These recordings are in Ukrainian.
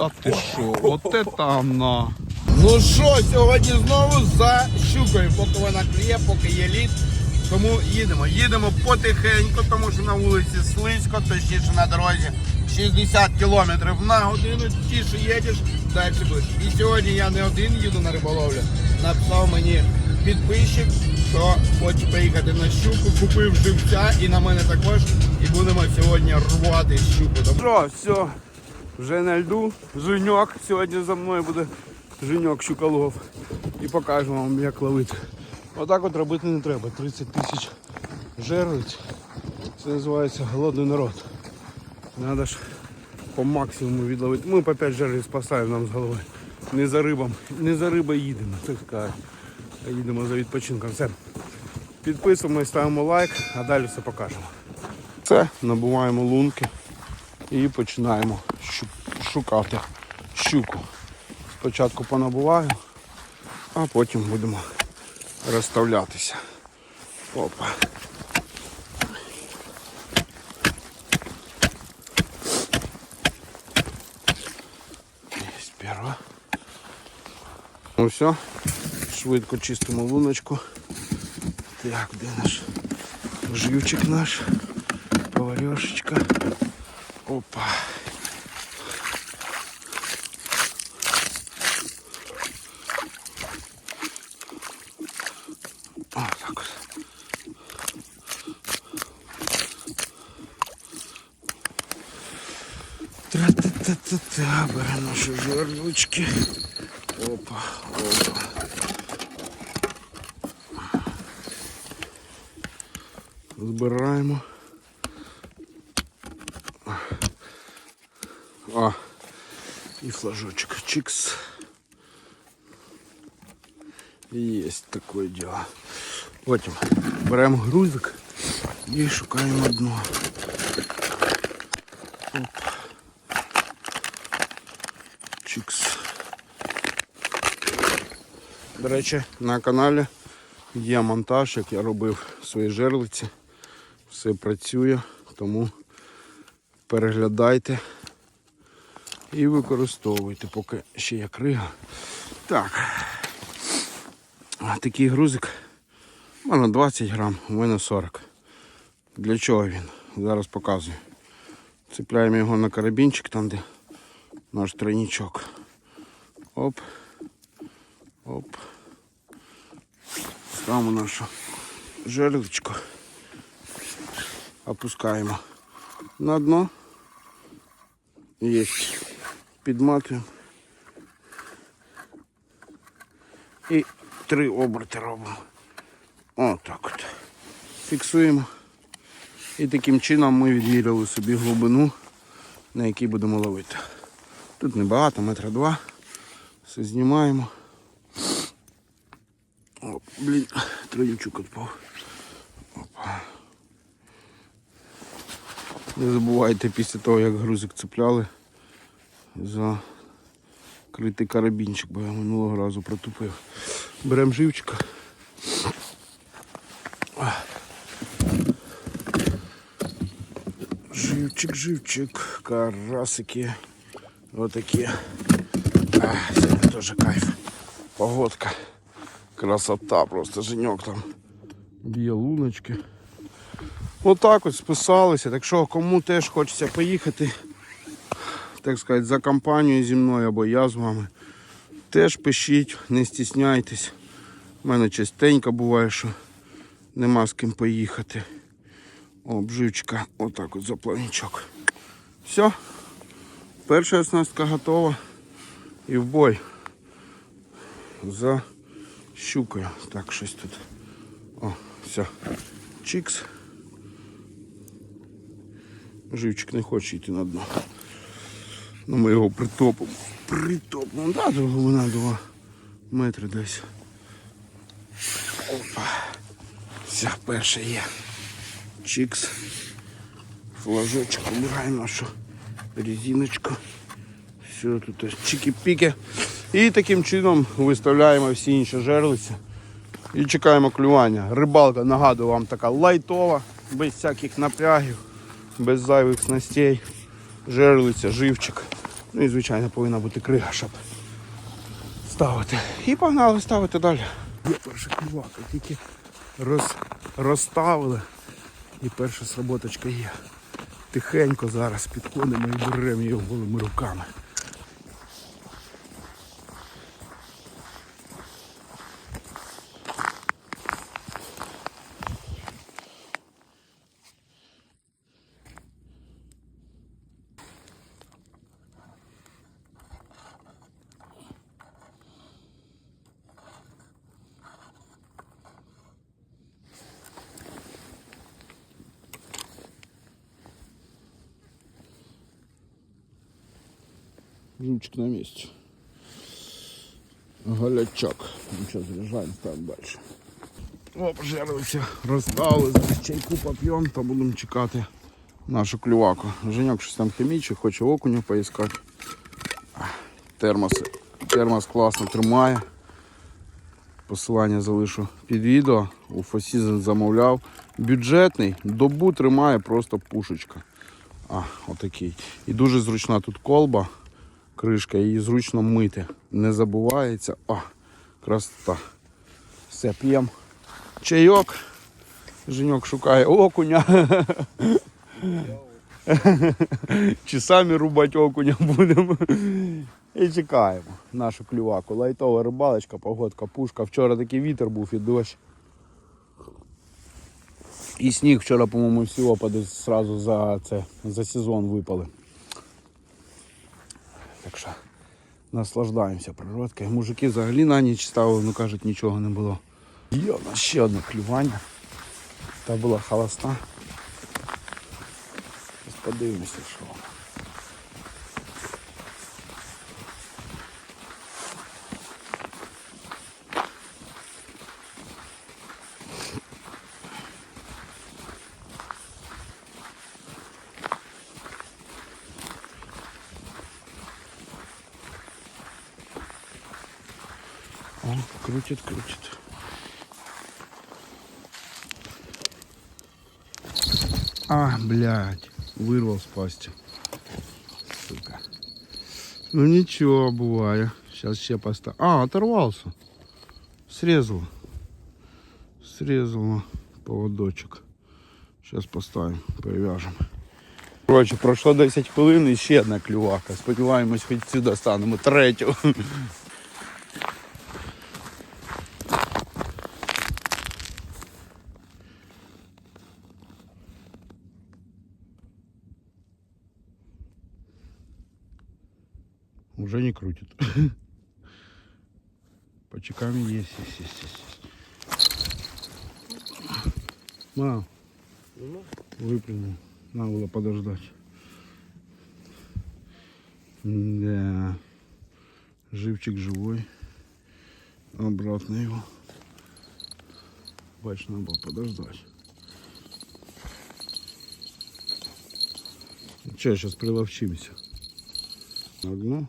Та ти що, от це там. Ну що, сьогодні знову за щукою, поки вона клює, поки є лід. Тому їдемо. Їдемо потихеньку, тому що на вулиці слизько, точніше на дорозі 60 км на годину. Тіше їдеш, далі будеш. І сьогодні я не один їду на риболовлю. Написав мені підписчик, що хоче поїхати на щуку, купив живця і на мене також. І будемо сьогодні рвати щуку. Що, все, вже на льду. Женьок. Сьогодні за мною буде Женьок Щуколов. І покажемо вам, як ловити. Отак от робити не треба. 30 тисяч жерлиць. Це називається голодний народ. Надо ж по максимуму відловити. Ми по 5 жерлиць поставимо нам з голови. Не за рибом, не за рибою їдемо, так. А їдемо за відпочинком. Все. Підписуємось, ставимо лайк, а далі все покажемо. Це набуваємо лунки і починаємо шукати щуку. Спочатку понабуваю, а потім будемо розставлятися. Опа. Є перша. Ну все, швидко чистимо луночку. Так, де наш живчик наш? Поварешечка. Опа. О, так вот. Тра-та-та-та-та, беремо наші жерлочки. Опа, опа. Збираємо. А, і флажочок. Чикс. Есть такое дело. Потім беремо грузик і шукаємо дно. Оп. Чикс. До речі, на каналі є монтаж, як я робив свої жерлиці. Все працює, тому переглядайте і використовуйте, поки ще є крига. Так. Такий грузик. У мене 20 грам, у мене 40. Для чого він? Зараз показую. Цепляємо його на карабінчик, там де наш тройничок. Оп. Оп. Ставимо нашу жерличку. Опускаємо на дно. Є. Підматуємо. І три оберти робимо. Отак от. Фіксуємо. І таким чином ми відміряли собі глибину, на якій будемо ловити. Тут небагато, метра два. Все знімаємо. О, блін, троючок відпав. Опа. Не забувайте після того, як грузик цепляли, закритий карабінчик, бо я минулого разу протупив. Беремо живчика. Живчик, живчик, карасики. Отакі. А, сьогодні теж кайф. Погодка. Красота, просто женьок там. Б'є луночки. Отак от списалися. Так що кому теж хочеться поїхати, так сказати, за компанією зі мною або я з вами. Теж пишіть, не стісняйтесь. У мене частенько буває, що нема з ким поїхати. Обживчика, отак от за плавничок. Все. Перша оснастка готова. І в бой. За щукою. Так, щось тут. О, все. Чікс. Живчик не хоче йти на дно. Ну ми його притопимо. Притопимо. Да, глибина 2 метри десь. Опа. Все, перша є. Чикс. Флажочок убираємо нашу резиночку. Все тут чики-піки. І таким чином виставляємо всі інші жерлиці. І чекаємо клювання. Рибалка, нагадую вам, така лайтова, без всяких напрягів, без зайвих снастей. Жерлиця, живчик. Ну і звичайно повинна бути крига, щоб ставити. І погнали ставити далі. Є перша клювака, тільки роз, розставили. І перша сработочка є. Тихенько зараз підходимо і беремо її голими руками. Жучик на месте. Голячок. Ну что, заряжаем, ставим дальше. О, пожарився. Розстали, чайку поп'ємо та будемо чекати нашу клюваку. Женьок щось там хімічить, хоче окуня поіскати. Термос, термос класно тримає. Посилання залишу під відео. У Фосізен замовляв. Бюджетний, добу тримає просто пушечка. А, отакий. І дуже зручна тут колба, кришка, її зручно мити. Не забувається. О, красота. Все, п'ємо. Чайок. Женьок шукає окуня. Чи самі рубати окуня будемо. І чекаємо нашу клюваку. Лайтова рибалочка, погодка, пушка. Вчора такий вітер був і дощ. І сніг вчора, по-моєму, всі опади зразу за це, за сезон випали. Так що наслаждаємося природкою. Мужики взагалі на ніч ставили, ну кажуть, нічого не було. Є у нас ще одне клювання. Та була холоста. Подивимося, що. воно. крутит, крутит. А, блядь, вырвал с пасти. Сука. Ну ничего, бывает. Сейчас ще поставлю. А, оторвался. Срезал. Срезала поводочок. Сейчас поставим, привяжем. Коротше, пройшло 10 хвилин і ще одна клювака. Сподіваємось, хоч цю достанемо третю. Уже не крутит. По чекам есть, есть, есть, есть. Мам, выпрыгнул. Надо было подождать. Да. Живчик живой. Обратно его. Бач, надо было подождать. Че, сейчас приловчимся. Одно.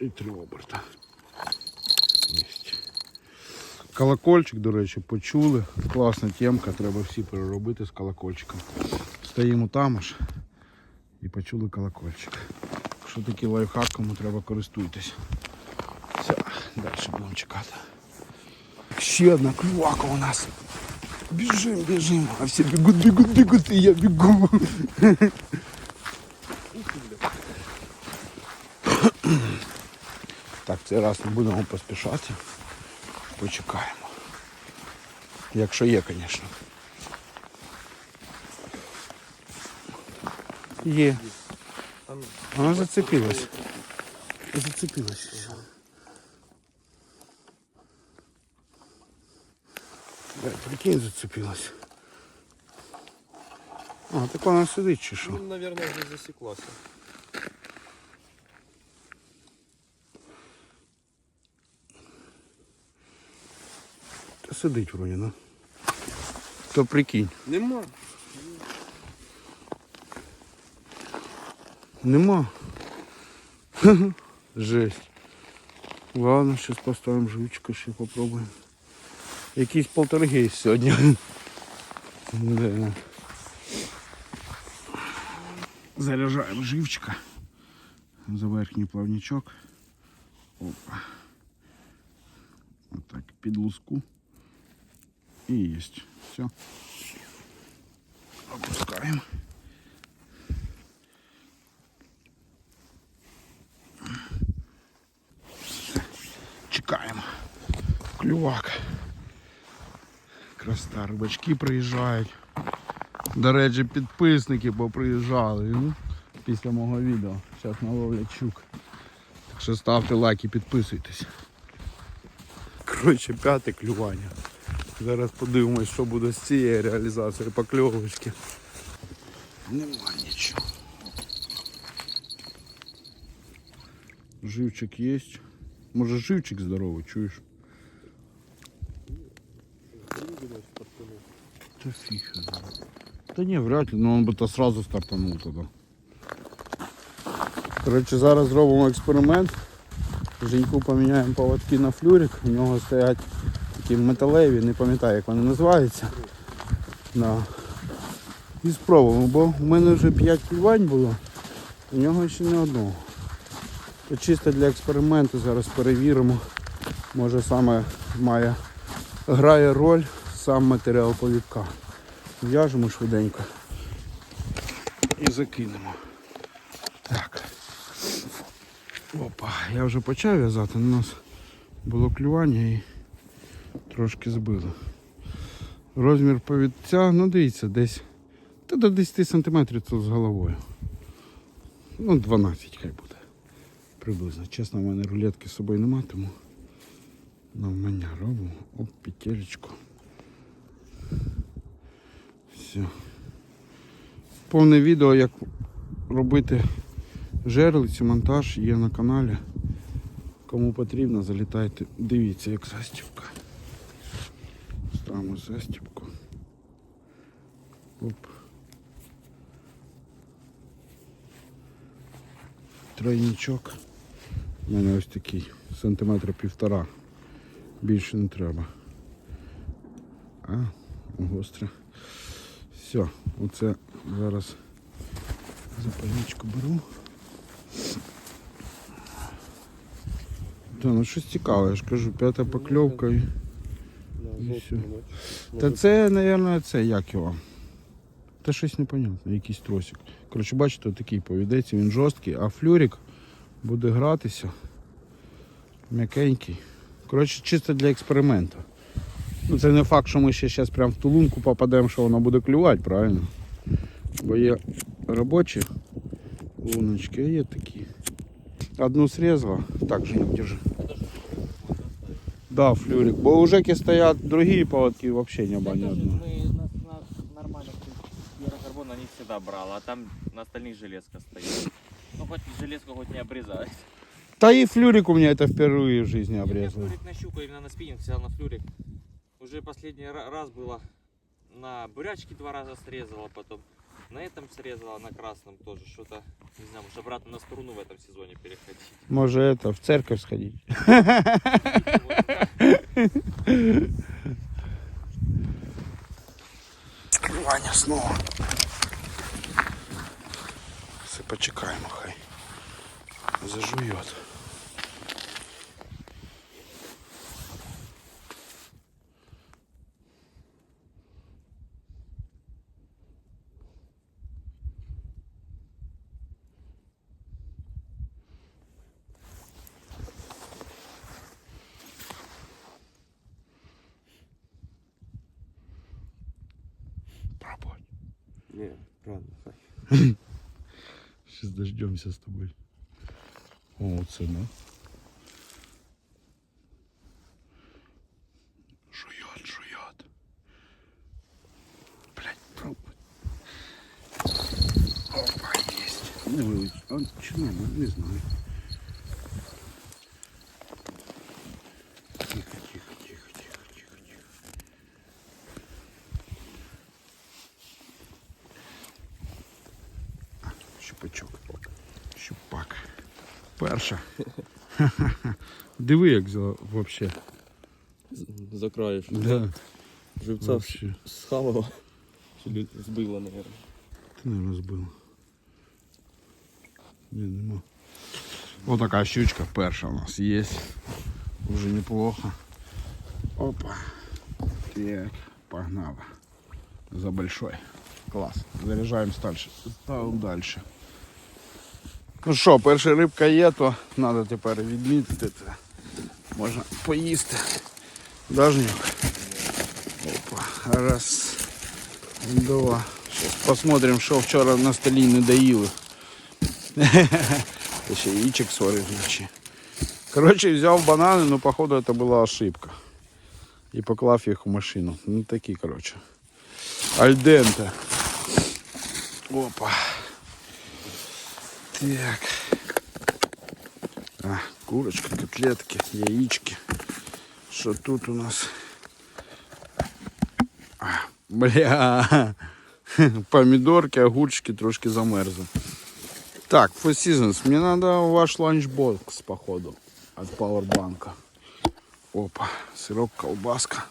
І три оберта. Колокольчик, до речі, почули. Класна темка, треба всі переробити з колокольчиком. Стоїмо там аж і почули колокольчик. Якщо такий лайфхак, кому треба користуйтесь. Все, далі будемо чекати. Ще одна клювака у нас. Біжим, біжим. А всі бігуть, бігуть, бігуть, і я бігу. Цей раз не будемо поспішати. Почекаємо. Якщо є, звісно. Є. Вона зацепилась. Зацепилась. Прикинь, зацепилась. А, так вона сидить чи що? Ну, наверное, уже засеклась. Сидить вроді, ну. То прикинь. Нема. Нема. Жесть. Ладно, сейчас поставим жучка, ще попробуем. Якийсь полтергейст сьогодні. Да. Заряджаємо живчика за верхній плавничок. Опа. Отак, під луску. І єсть. Все. Опускаємо. Все. Чекаємо. Клювак. Красота, рибачки приїжджають. До речі, підписники поприїжджали ну, після мого відео. Зараз наловлять щук. Так що ставте лайк і підписуйтесь. Коротше, п'яте клювання. Зараз подивимось, що буде з цієї реалізації покльовочки. Нема нічого. Живчик є. Може живчик здоровий, чуєш? Та фіг. Та ні, вряд ли, ну он би то сразу стартанув тоді. Коротше, зараз зробимо експеримент. Женьку поміняємо поводки на флюрик. У нього стоять такі металеві, не пам'ятаю як вони називаються. Да. І спробуємо, бо в мене вже 5 клювань було, у нього ще не одного. То чисто для експерименту зараз перевіримо. Може саме має грає роль сам матеріал повідка. В'яжемо швиденько і закинемо. Так. Опа, я вже почав в'язати, у нас було клювання і трошки збило. Розмір повідця, ну дивіться, десь та до 10 см тут з головою. Ну, 12 хай буде. Приблизно. Чесно, в мене рулетки з собою нема, тому навмання робимо. Оп, петелечку. Все. Повне відео, як робити жерлиці, монтаж є на каналі. Кому потрібно, залітайте, дивіться, як застібка. Ставимо застібку. Оп. Тройничок. У мене ось такий, сантиметра півтора. Більше не треба. А, гостре. Все, оце зараз запальничку беру. Та, ну щось цікаве, я ж кажу, п'ята покльовка і. і все. Та це, мабуть, це як його. Та щось непонятне, якийсь тросик. Коротше, бачите, такий повідеться, він жорсткий, а флюрик буде гратися. М'якенький. Коротше, чисто для експерименту. Ну це не факт, що ми ще зараз прямо в ту лунку попадемо, що вона буде клювати, правильно? Бо є робочі луночки, а є такі. Одну срезала. Так же не держи. Да, флюрик. Бо у Жеки стоять другі поводки, взагалі не на, на нормальных феррокарбон они всегда брал, а там на остальных железка стоит. Ну хоть железку хоть не обрезать. Та и флюрик у меня это впервые в жизни Я обрезал. флюрик на щуку, именно на спиннинг взял на флюрик. Уже последний ра- раз было на бурячке два раза срезала, потом на этом срезала, на красном тоже что-то. Не знаю, может обратно на струну в этом сезоне переходить. Может это, в церковь сходить. Ваня снова. Все почекаємо, хай. Зажует. Пробуй. Не, правда, хай. Сейчас дождемся с тобой. О, цена. Жует, жует. Блять, пробуй. Опа, есть. Не вылез. Он что, ну, не знаю. Диви, як взяла вообще. Закраєш. Да. Живця Вообще. схавала. Чи збила, наверное. Ти не розбив. Ні, нема. Ось така щучка перша у нас є. Уже неплохо. Опа. Так, погнала. За большой. Клас. Заряджаємо дальше. Ставимо далі. Ну що, перша рибка є, то треба тепер відмітити. Це. Можна поїсти. Дажнюк. Опа. Раз. Два. Сейчас посмотрим, що вчора на столі не доїли. Та ще яичек сварив. Коротше, взяв банани, ну походу це була ошибка. І поклав їх у машину. Ну такі, коротше. Альденте. Опа. Так. А, курочка, котлетки, яички. Що тут у нас? А, бля. Помідорки, огурчики трошки замерзли. Так, Four Seasons, мне надо ваш ланчбокс, походу, от Powerbank. Опа, сырок, колбаска.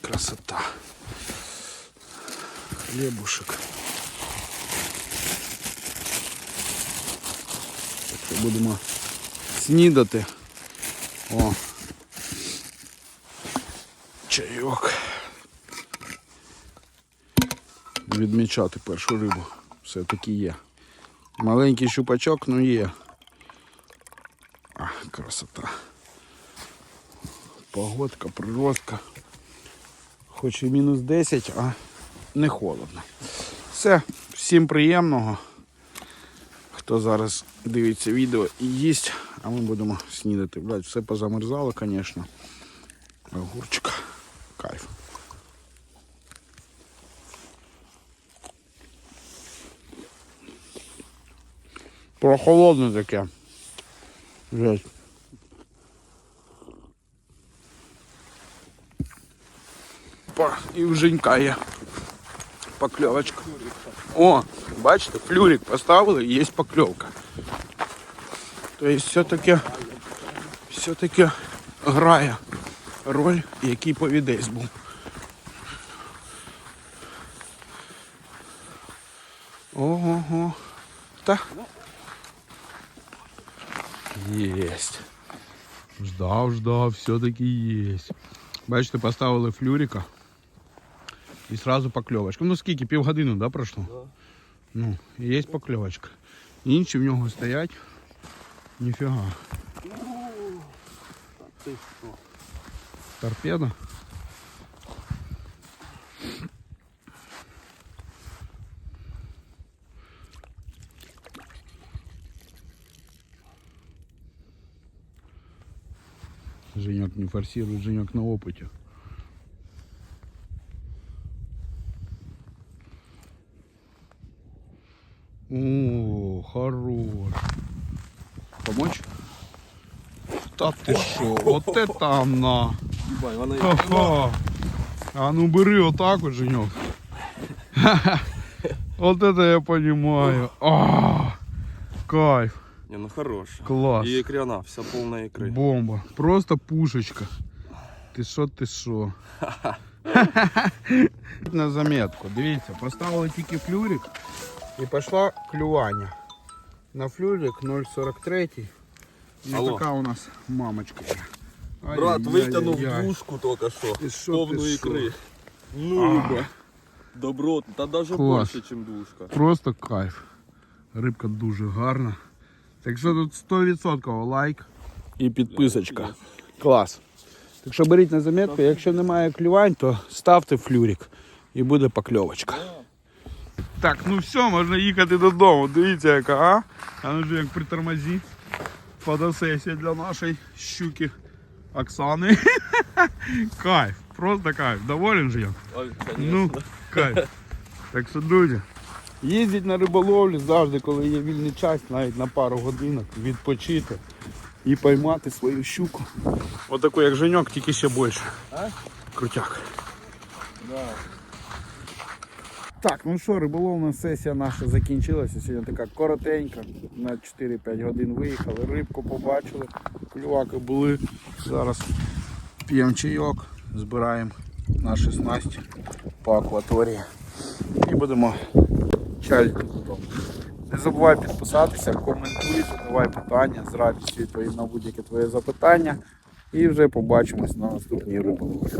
Красота. Хлебушек. Будемо снідати. О. Чайок. Відмічати першу рибу. Все-таки є. Маленький щупачок, ну є. А, красота. Погодка, природка. Хоч і мінус 10, а не холодно. Все, всім приємного. Хто зараз дивиться відео і їсть, а ми будемо снідати. Блядь, все позамерзало, звісно. Огурчика. Кайф. Прохолодне таке. Жесть. Па, і в Женька є покльовочка. О, бачите, флюрик поставили, і є покльовка. Тобто все-таки все-таки грає роль, який повідець був. Ого. Та. Єсть. Ждав, ждав, все-таки єсть. Бачите, поставили флюрика. І сразу покльовочка. Ну скільки, півгодини, да, пройшло? Да. Ну, є покльовочка. Інші в нього стоять. Ніфіга. Торпеда? Женек не форсирует, Женек на опыте. О, хорош. Помочь? Та ти що, от это она. Ха-ха. А ну бери отак от, Женек. Вот это я понимаю. А, кайф, Не, ну хорош. класс. И икряна, вся полная икры. Бомба. Просто пушечка. Ти що, ти що? На заметку. Дивіться, поставили тільки флюрик і пішло клювання. На флюрик 0,43. І Алло. така у нас мамочка. є. Брат, Ай-яй-яй-яй. вытянул двушку только что. Ты шо, Полную ты шо? икры. Ну, ба. Добро, да даже Класс. больше, чем двушка. Просто кайф. Рибка дуже гарна. Так що тут 100% лайк і підписочка. Клас. Так що беріть на заметку, якщо немає клювань, то ставте флюрик і буде покльовочка. Так, ну все, можна їхати додому. Дивіться, яка, а? А ну ж як притормозі. Фотосесія для нашої щуки Оксани. кайф, просто кайф. Доволен же я? Ой, Ну, кайф. Так що, друзі, їздіть на риболовлю завжди, коли є вільний час, навіть на пару годинок, відпочити і поймати свою щуку. Отаку, як Женьок, тільки ще більше. Крутяк. Так, ну що, риболовна сесія наша закінчилася. Сьогодні така коротенька. На 4-5 годин виїхали, рибку побачили, клюваки були. Зараз п'ємо чайок, збираємо наші снасті по акваторії. І будемо чалити додому. Не забувай підписатися, коментуй, задавай питання, з радістю відповім на будь-яке твоє запитання. І вже побачимось на наступній рибалці.